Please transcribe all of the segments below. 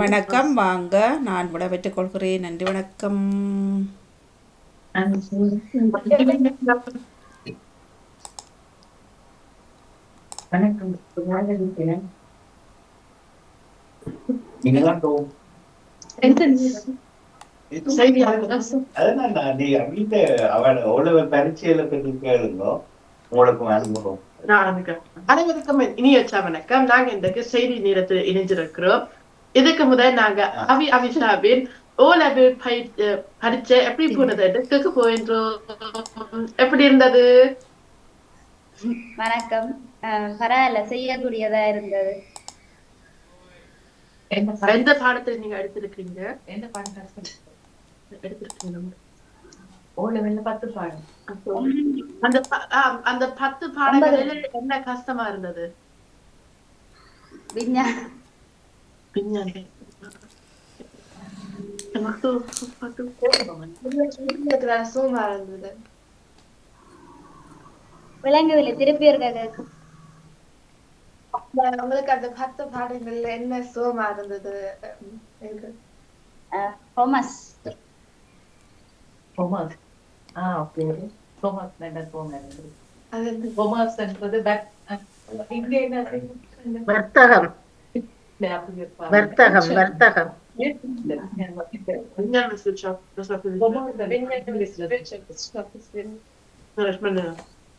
வணக்கம் வாங்க நான் விடைபெற்றுக் கொள்கிறேன் நன்றி வணக்கம் அனுபவம் அனைவருக்கும் இனியச்சா வணக்கம் நாங்க இன்றைக்கு செய்தி நேரத்தில் இணைஞ்சிருக்கிறோம் இதுக்கு முதல் நாங்க அவி அவிஷாவின் ஓ லெவல் பரீட்சை எப்படி போனது? டெஸ்டுக்கு போயின்றோம். எப்படி இருந்தது? வணக்கம். பரவாயில்ல செய்யக்கூடியதா இருந்தது. எந்த பாடத்தை நீங்க எடுத்திருக்கீங்க எந்த கஷ்டம் எடுத்திருக்கீங்க? ஓ லெவல்ல பத்து பாடம் அந்த அந்த பத்து பாடங்களில் என்ன கஷ்டமா இருந்தது? விஞ்ஞானம் விஞ்ஞானம் பத்து பத்து ரசமா இருந்தது விலங்குகளை திருப்பி இருக்க கேக்கும் உங்களுக்கு அந்த பத்து பாடங்கள்ல என்ன சோமா இருந்தது ஹோமஸ் கொமர்ஸ் ஆ ஓகே கொமர்ஸ் என்ன கொமர்ஸ் அது கொமர்ஸ்ன்றது பேக் இங்க என்ன வர்த்தகம். வர்த்தகம் வர்த்தகம்.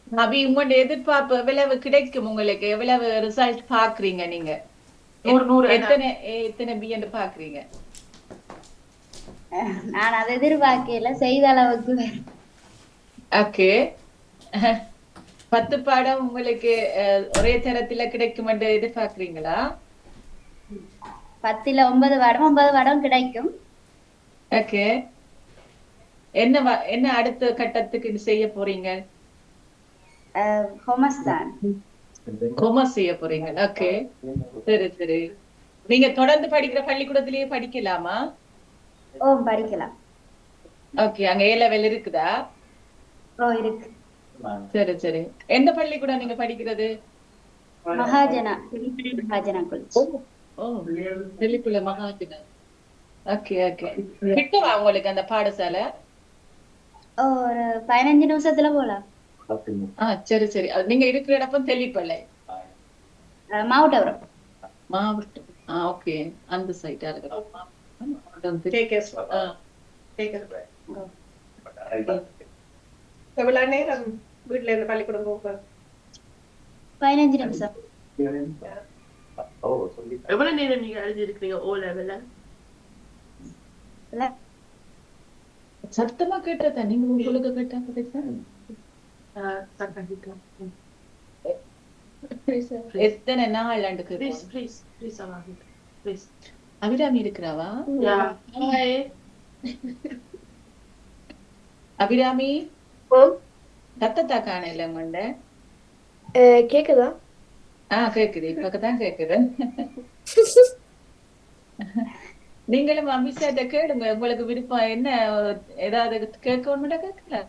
அபி உங்களோட எதிர்பார்ப்பு எவ்வளவு கிடைக்கும் உங்களுக்கு எவ்வளவு ரிசல்ட் பாக்குறீங்க நீங்க. எத்தனை எத்தனை பிஎன் பாக்குறீங்க நான் அதை எதிர்பார்க்கல செய்த அளவுக்கு ஓகே பத்து பாடம் உங்களுக்கு அஹ், ஒரே தரத்துல கிடைக்கும் என்று எதிர்பார்க்கறீங்களா பத்துல ஒன்பது பாடம் ஒன்பது பாடம் கிடைக்கும். ஓகே என்ன என்ன அடுத்த கட்டத்துக்கு செய்ய போறீங்க? ஹோமஸ் தான். கொமர்ஸ் செய்ய போறீங்க. ஓகே சரி சரி. நீங்க தொடர்ந்து படிக்கிற பள்ளிக்கூடத்திலேயே படிக்கலாமா? ஓ படிக்கலாம். ஓகே அங்க ஏ லெவல் இருக்குதா? ஓ இருக்கு. சரி சரி. எந்த பள்ளிக்கூடம் நீங்க படிக்கிறது? மகாஜனா மகாஜனா காலேஜ் ஓ. டெல்லிக்குள்ள மகாஜன ஓகே ஓகே கிட்டவா உங்களுக்கு அந்த பாடசாலை? ஒரு பதினஞ்சு நிமிஷத்துல போலாம். ஆ சரி சரி. நீங்க இருக்கிற தெல்லிப்பள்ளை அஹ் மாவட்டபுரம். மாவட்டம். ஆ ஓகே அந்த சைட்டா இருக்கு. எவ்வளவு நேரம் வீட்டுல இருந்து பள்ளிக்கூடம் போக? பதினஞ்சு நிமிஷம். ஓ சொல்லி எவ்வளவு நேரம் நீங்க எழுதியிருக்கீங்க ஓ லெவல்ல இல்ல சத்தமா கேட்டதா? நீங்க உங்களுக்கு கேட்டா எத்தனை நாள் ஆண்டுக்கு ப்ளீஸ் ப்ளீஸ் ப்ளீஸ் அவாங்க ப்ளீஸ் அபிராமி இருக்கிறாவா? அபிராமி? சத்தத்தா காணல உங்கண்ட கேக்குதா? ஆ கேக்குது. இப்பதான் கேக்குது. நீங்களும் அமித்ஷாட்ட கேளுங்க. உங்களுக்கு விருப்பம் என்ன? ஏதாவது கேட்கணும்னா கேட்கலாம்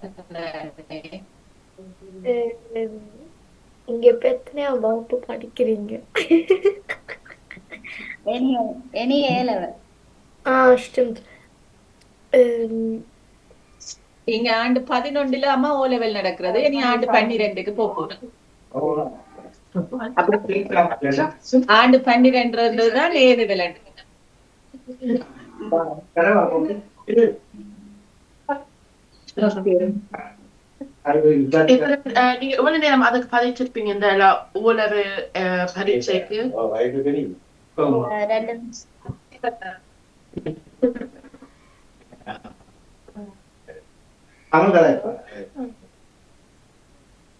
இங்க இப்ப எத்தனையாம் வகுப்பு படிக்கிறீங்க. எனி எனி ஏ லெவல் ஆ stimmt. Ähm, இங்க ஆண்டு பதினொன்றுல அம்மா ஓ லெவல் நடக்கிறது. இனி ஆண்டு பன்னிரெண்டுக்கு போக போறோம். ஆண்டு பன்னிரெண்டுதான் ஏது விளையாண்டு நீங்க எவ்வளவு நேரம் அதுக்கு பதிச்சிருப்பீங்க இந்த லெவல் பரீட்சைக்கு அஹ்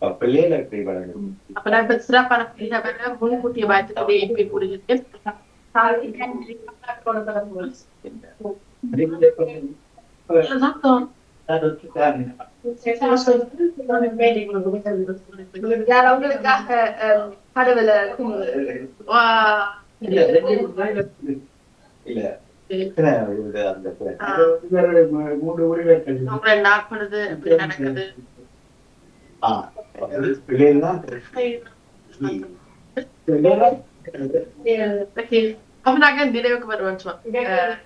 ரெண்டு நிமிஷம் இப்படி வளரும் அப்ப நான் இப்ப சிறப்பான பிள்ளைகளை முன்கூட்டிய பயத்துக்கு எப்படி புரிஞ்சுட்டு அவங்களுக்காக கடவுளை இல்ல எத்தனை இது நடக்குது ஆ பிள்ளைகள் தான் Okay. அப்ப நாங்க நிறைவுக்கு வருவோம் சும்மா. அஹ்,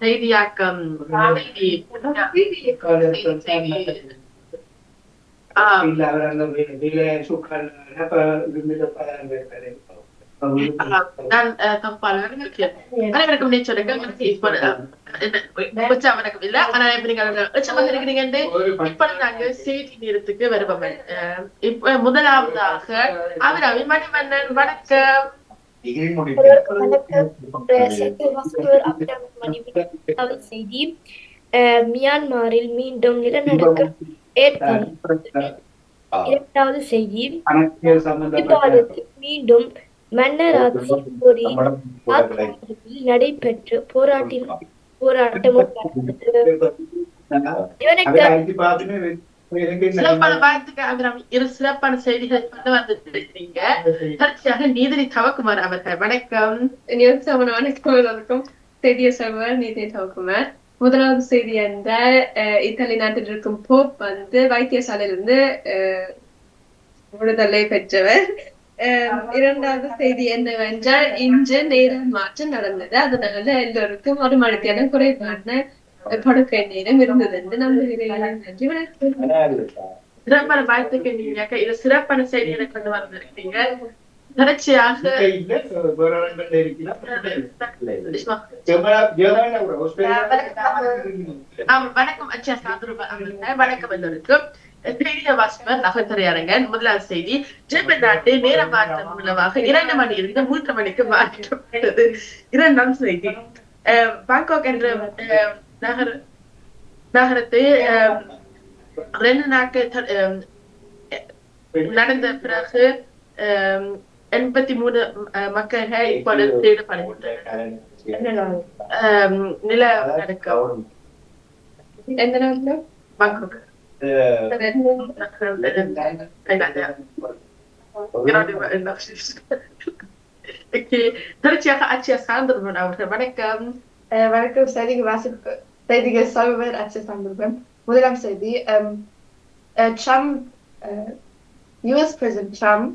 செய்தியாக்கம் செய்தி ஆஹ் நான் அனைவருக்கும் வணக்கம் இல்ல. ஆனா இப்ப நீங்க உச்சமாக இருக்கிறீங்க இப்ப நாங்க செய்தி நேரத்துக்கு வருவோம். அஹ், இப்ப முதலாவதாக அவர் அபிமன்யன் வணக்கம். செய்தி அஹ், மியான்மரில் மீண்டும் நிலநடுக்கம் ஏற்படும். இரண்டாவது செய்தி. மீண்டும் மன்னர் ஆட்சி கோரி நாட்டில் நடைபெற்று போராட்டில் போராட்டம் நடந்தது. இவனுக்கு சிறப்பான செய்திகளை கொண்டு வந்துட்டு இருக்கீங்க தொடர்ச்சியாக நீதிரி தவக்குமார் அவர்கள் வணக்கம். வணக்கம் எல்லாருக்கும். செய்திய சொல்வர் நீதி தவக்குமார். முதலாவது செய்தி அஹ், இத்தாலி நாட்டில் இருக்கும் போப் வந்து வைத்தியசாலையிலிருந்து அஹ், விடுதலை பெற்றவர். இரண்டாவது செய்தி என்னவென்றால் இன்று நேர மாற்றம் நடந்தது. அதனால எல்லோருக்கும் ஒரு மணிக்கான குறைவான படுக்கை நேரம் இருந்தது என்று நம்புகிறேன். நன்றி வணக்கம். சிறப்பான வாழ்த்துக்கு நீங்க இரு சிறப்பான செய்திகளை கொண்டு வந்திருக்கீங்க. தொடர்ச்சியாக ஆம், வணக்கம். வணக்கம் எல்லோருக்கும். செய்திய வாசிப்பர் நகர்த்துறையரங்கன் முதலாவது செய்தி ஜெர்மன் நாட்டு நேர மாற்றம் மூலமாக இரண்டு மணி இருந்து மூன்று மணிக்கு மாற்றப்பட்டது. இரண்டாம் செய்தி. அஹ், பாங்காக் என்ற அஹ், நகர நகரத்தை அஹ், ரெண்டு நாட்கள் அஹ், நடந்த பிறகு எண்பத்தி மூணு மக்கள்கள் இப்பொழுது தேடப்படுகின்றனர். நில நடக்கம் எந்த நாட்டில்? பாங்காக். Okay. ஆட்சியா சார்ந்திருப்பன் அவர்கள் வணக்கம் அஹ் வணக்கம் செய்திக்கு வாசிப்பு சொல்வர் அச்சு சந்தர்ப்பம் முதலாம் செய்தி ட்ரம்ப் யுஎஸ் பிரசிடென்ட் ட்ரம்ப்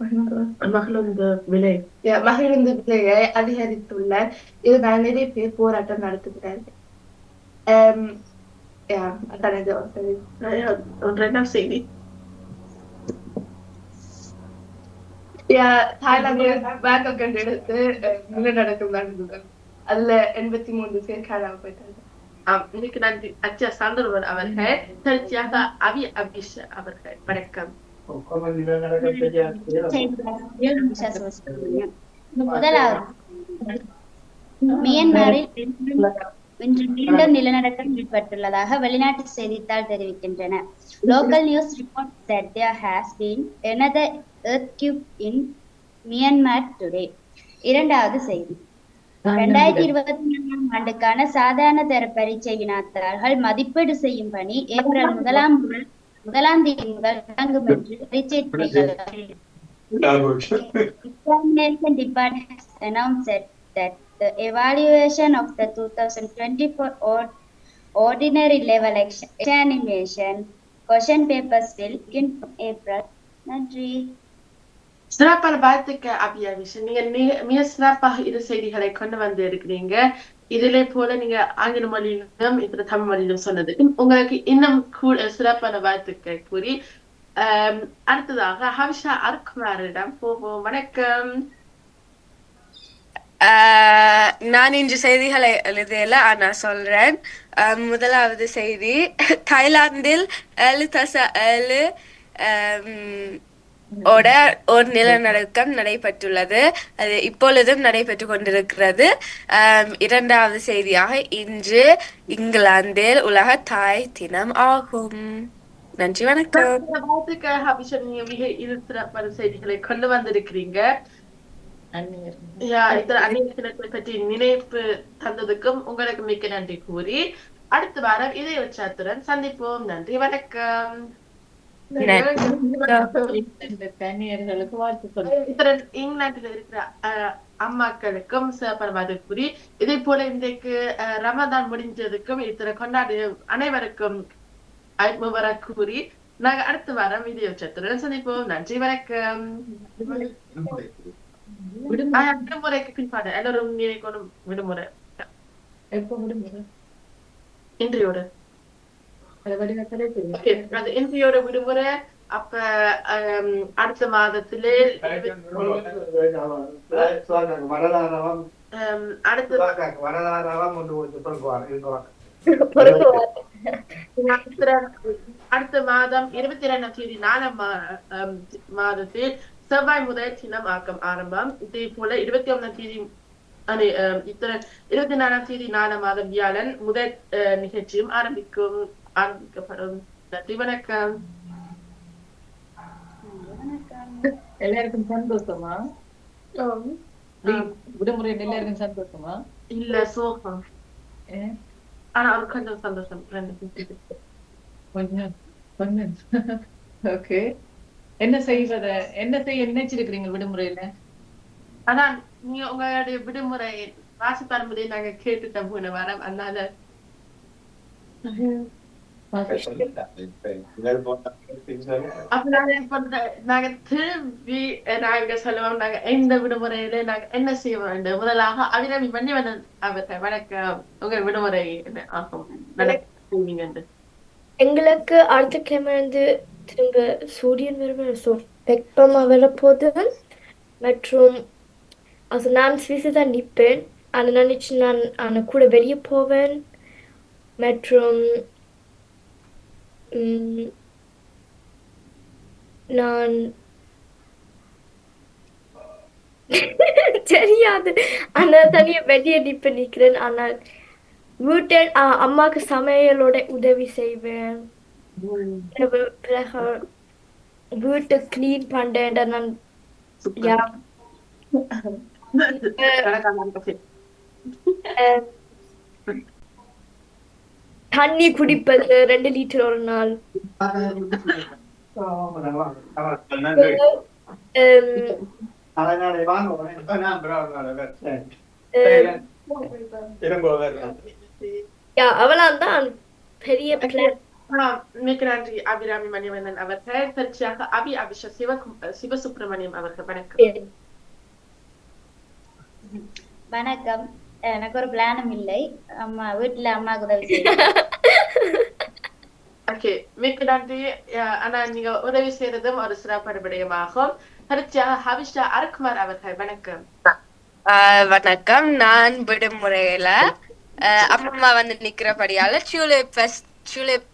மகிழுந்து- விலை. மகிழுந்து விலையை அதிகரித்துள்ளார் இதனால் நிறைய பேர் போராட்டம் நடத்துகிறார்கள். ரெண்டாம் செய்தி. நிலநடுக்கம் நடந்தது அதுல எண்பத்தி மூன்று பேர் காணாம போயிட்டாங்க. இன்னைக்கு நன்றி அச்சா சாந்தர்வன் அவர்கள் தொடர்ச்சியாக அவி அபிஷ் அவர்கள் வணக்கம். முதலாவது மியன்மாரில் இன்று மீண்டும் நிலநடுக்கம் ஏற்பட்டுள்ளதாக வெளிநாட்டு செய்தித்தாள் தெரிவிக்கின்றன local news report that there has been another earthquake in Myanmar today இரண்டாவது செய்தி இரண்டாயிரத்தி இருபத்தி நான்காம் ஆண்டுக்கான சாதாரண தர பரீட்சை வினாத்தாள்கள் மதிப்பீடு செய்யும் பணி ஏப்ரல் முதலாம் முதல் முதலாம் தேதி முதல் தொடங்கும் என்று பரீட்சை துறைகள் Examination Department has announced that, that the evaluation of the 2024 ord- ordinary level ex- examination question papers will begin from April. நன்றி சிறப்பான வாழ்த்துக்கு அபி அபிஷ் நீங்க மிக சிறப்பாக இரு செய்திகளை கொண்டு வந்து இருக்கிறீங்க இதிலே போல நீங்க ஆங்கில மொழியிலும் இதுல தமிழ் மொழியிலும் சொன்னதுக்கு உங்களுக்கு இன்னும் கூட சிறப்பான வாழ்த்துக்கள் கூறி அடுத்ததாக ஹவிஷா அர்குமாரிடம் போவோம். வணக்கம். ஆஹ் நான் இன்று செய்திகளை எழுதியல ஆனா சொல்றேன். ஆஹ் முதலாவது செய்தி. தாய்லாந்தில் ஏழு தச ஏழு ஓட ஒரு நிலநடுக்கம் நடைபெற்றுள்ளது. அது இப்பொழுதும் நடைபெற்று கொண்டிருக்கிறது. இரண்டாவது செய்தியாக இன்று இங்கிலாந்தில் உலக தாய் தினம் ஆகும். நன்றி வணக்கம். இந்த வாழ்த்துக்கு நீங்க மிக இரு சிறப்பான செய்திகளை கொண்டு வந்திருக்கிறீங்க. தினத்தை பற்றி நினைப்பு தந்ததுக்கும் உங்களுக்கு மிக்க நன்றி கூறி அடுத்த வாரம் இதை உற்சாகத்துடன் சந்திப்போம். நன்றி வணக்கம். கன்னியர்களுக்கு வாழ்த்து இத்தனை இங்கிலாந்துல இருக்கிற அஹ், அம்மாக்களுக்கும் கூறி இதே போல இன்றைக்கு ரமதான் முடிஞ்சதுக்கும் இத்தனை கொண்டாடு அனைவருக்கும் வர கூறி நாங்க அடுத்த வாரம் வீடியோ சத்துடன் சந்திப்போம். நன்றி வணக்கம். விடுமுறைக்கு பின்பாடு எல்லாரும் நினைக்கணும் விடுமுறை. எப்போ விடுமுறை? இன்றையோட. இன்றையோட விடுமுறை. அப்ப ஆம், அடுத்த மாதத்திலே ஆம், அடுத்த மாதம் இருபத்தி இரண்டாம் தேதி நாலாம் மா- ஆம், மாதத்தில் செவ்வாய் முதல் சின்னம் ஆக்கம் ஆரம்பம். இதே போல இருபத்தி ஒண்ணாம் தேதி இருபத்தி நாலாம் தேதி நாலாம் மாதம் வியாழன் முதல் அஹ், நிகழ்ச்சியும் ஆரம்பிக்கும். ஆரம்பிக்கப்படும் நன்றி வணக்கம் எல்லாருக்கும் சந்தோஷமா விடுமுறை எல்லாருக்கும் சந்தோஷமா இல்ல சோகம்? ஆனா ஒரு கொஞ்சம் சந்தோஷம். கொஞ்சம் கொஞ்சம் ஓகே என்ன செய்வத என்ன செய்ய நினைச்சிருக்கிறீங்க விடுமுறையில அதான் நீங்க உங்களுடைய விடுமுறை வாசி பரம்பரை நாங்க கேட்டுட்டோம் போன வாரம் அதனால அப்ப நாங்க இப்ப நாங்க திரும்பி நாங்க சொல்லுவோம் நாங்க இந்த விடுமுறையில நாங்க என்ன செய்ய வேண்டும் முதலாக அபிராமி பண்ணி வணக்கம் உங்க விடுமுறை ஆகும் எங்களுக்கு அடுத்த கிழமை வந்து திரும்ப சூரியன் வரும் ஸோ வெப்பமா மற்றும் அது நான் சுவிஸு தான் நிற்பேன். அதை நினைச்சு நான் அவனை கூட வெளியே போவேன். மற்றும் நான் தெரியாது. ஆனா தனியா வெளியே நிற்ப நிக்கிறேன். ஆனால் வீட்டில் அம்மாக்கு சமையலோட உதவி செய்வேன். பிறகு வீட்டை கிளீன் பண்ணேன் நான் தண்ணி குடிப்பது ரெண்டு லிட்டர் ஒரு நாள். வேறு யா அவளாதான் பெரிய மிக்க நன்றி அபிராமி மணிவண்ணன் அவர்கள் பரிச்சையாக அபி அபிஷ சிவகும் சிவசுப்பிரமணியம் அவர்கள் வணக்கம் வணக்கம் எனக்கு ஒரு பிளானும் இல்லை. அம்மா வீட்டுல அம்மாவுக்கு உதவி ஓகே மிக்க நன்றி. ஆனா நீங்க உதவி செய்யறதும் ஒரு சிறப்பான விடயமாகும் பரிச்சையாக ஹவிஷா அரக்குமார் அவர்கள் வணக்கம். ஆஹ் வணக்கம். நான் விடுமுறையில அம்மம்மா வந்து நிக்கிறபடியால டியூலிப் ஃபெஸ்ட் டியூலிப்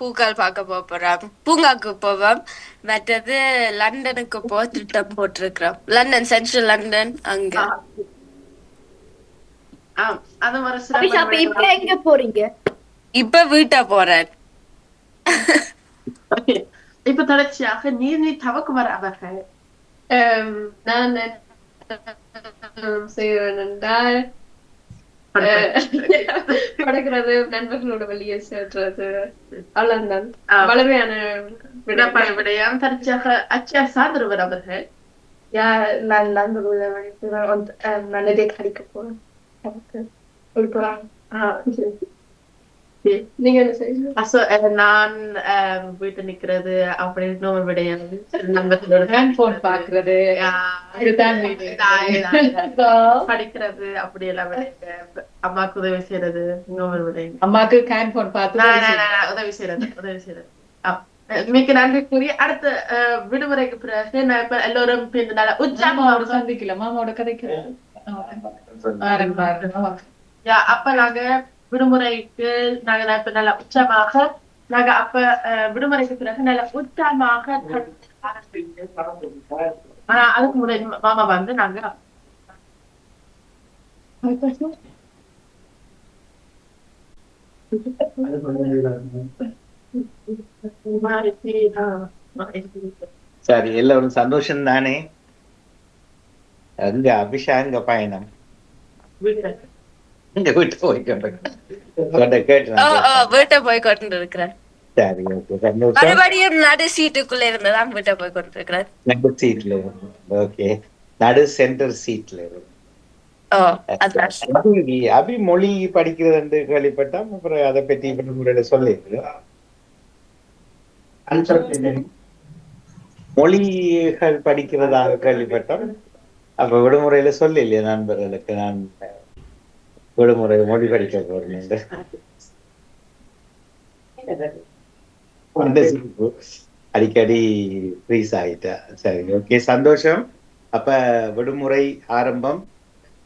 பூக்கள் பார்க்க போக போறோம். பூங்காக்கு போவோம். மற்றது லண்டனுக்கு போ திட்டம் போட்டிருக்கிறோம். லண்டன் சென்ட்ரல் லண்டன் அங்க ஆம் அதுவும் ஒரு அபிஷா சிறப்பான அப்ப இப்ப. எங்க போறீங்க இப்ப வீட்டை Okay. இப்ப தொடர்ச்சியாக நீர்நீர் தவக்குமார் அவர்கள் நான் செய்வேன் என்றால் படுக்கிறது நண்பர்களோட வெளியே செல்றது அவ்வளவுதான். வளமையான விடயம் தொடர்ச்சியாக அச்சா சாந்தருவர் அவர்கள் Ja, நான் நண்பர்களோட ähm, நான் நிறைய கடிக்க போறேன் நீங்க என்ன செய்வீங்க அசோ அஹ், நான் அஹ், வீட்டு நிக்கிறது அப்படின்னு ஒரு விடயம் நண்பர்களோட பாக்குறது. படிக்கிறது அப்படி எல்லாம். அம்மாக்கு உதவி செய்யறது இன்னொரு விடயம் அம்மாக்கு ஹேண்ட்போன் பார்த்து நான், உதவி செய்யறது உதவி செய்யறது. மிக்க நன்றி கூறி அடுத்த அஹ், விடுமுறைக்கு பிறகு நான் இப்ப எல்லோரும் சேர்ந்து நல்லா மாமாவோட உற்சாகமாக சந்திக்கல. மாமாவோட பாருங்க யா, அப்ப நாங்க விடுமுறைக்கு நாங்க இப்ப நல்லா உற்சாகமாக நாங்க அப்ப அஹ், விடுமுறைக்கு பிறகு நல்லா உற்சாகமாக ஆனா அதுக்கு முதல் மாமா வந்து நாங்க சரி எல்லோரும் சந்தோஷம் தானே? அங்க அபிஷாங்க பயணம் இங்க வீட்டு போய் கொண்டு கேட்டு ஓ ஓ வீட்டை போய் கொண்டு இருக்கிறேன் சரி ஓகே மறுபடியும் நடு சீட்டுக்குள்ள இருந்துதான் வீட்டை போய் கொண்டு இருக்கிறேன் நடு சீட்ல ஓகே நடு சென்டர் சீட்ல இருக்கு ஓ அதான் அபி மொழி படிக்கிறது என்று கேள்விப்பட்டா அப்புறம் அதை பத்தி இப்ப முறையில சொல்லி மொழிகள் படிக்கிறதாக கேள்விப்பட்டோம் அப்ப விடுமுறையில சொல்லி இல்லையா நண்பர்களுக்கு நான் விடுமுறை மொழி படிக்க போறேன் என்று. அடிக்கடி ஃப்ரீஸ் ஆயிட்டா. சரி ஓகே சந்தோஷம். அப்ப விடுமுறை ஆரம்பம்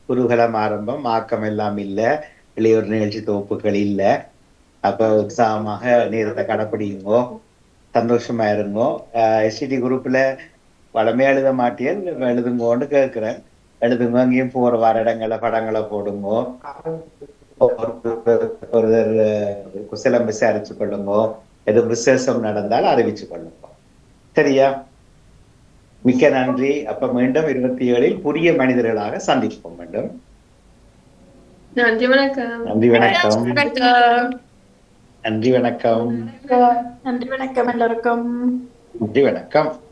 குருகலம் ஆரம்பம் ஆக்கம் எல்லாம் இல்ல இளையோர் நிகழ்ச்சி தொகுப்புகள் இல்ல. அப்ப உற்சாகமாக நேரத்தை கடைப்பிடிங்கோ சந்தோஷமா இருங்கோ. எஸ்டிடி குரூப்ல வளமே எழுத மாட்டேன் எழுதுங்கோன்னு கேட்கிறேன் எழுதுங்க அங்கேயும் போற வர இடங்களை படங்களை போடுங்கோ. ஒருத்தர் ஒருத்தர் குசலம் விசாரிச்சு கொள்ளுங்கோ. எது விசேஷம் நடந்தால் அறிவிச்சு கொள்ளுங்க. சரியா? மிக்க நன்றி. அப்ப மீண்டும் இருபத்தி ஏழில் புதிய மனிதர்களாக சந்திப்போம் மீண்டும். நன்றி வணக்கம். நன்றி வணக்கம். வணக்கம். நன்றி வணக்கம். நன்றி வணக்கம். எல்லாருக்கும் நன்றி வணக்கம்.